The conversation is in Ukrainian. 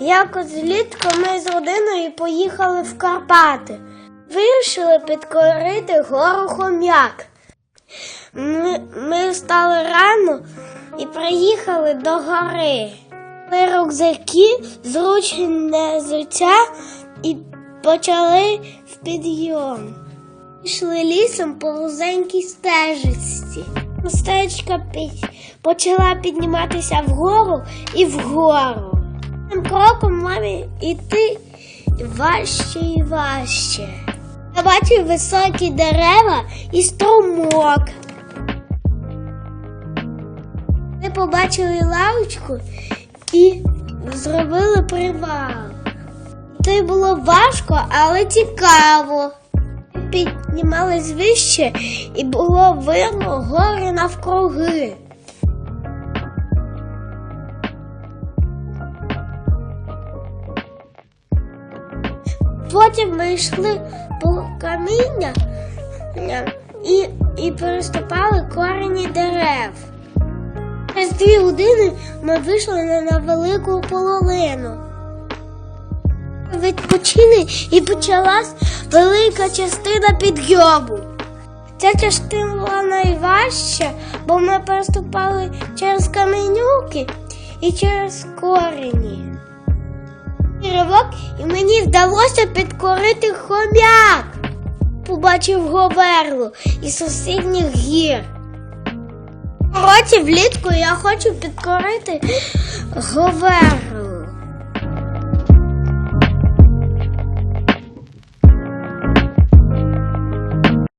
Якось влітку ми з родиною поїхали в Карпати. Вирішили підкорити гору хом'як. Ми, ми встали рано і приїхали до гори. Ми рюкзаки, зручне взуття і почали в підйом. Пішли лісом по вузенькій стежечці. Стежка почала підніматися вгору і вгору. Тим кроком мамі йти важче і важче. Я бачив високі дерева і струмок. Ми побачили лавочку і зробили привал. Це було важко, але цікаво. Піднімались вище і було видно гори навкруги. Потім ми йшли по каміння е, і, і переступали корені дерев. Через дві години ми вийшли на невелику половину. Відпочили і почалась велика частина підйому. Ця частина була найважча, бо ми переступали через каменюки і через корені. Ривок, і мені вдалося підкорити хом'як. Побачив говерлу із сусідніх гір. Році влітку я хочу підкорити говерлу.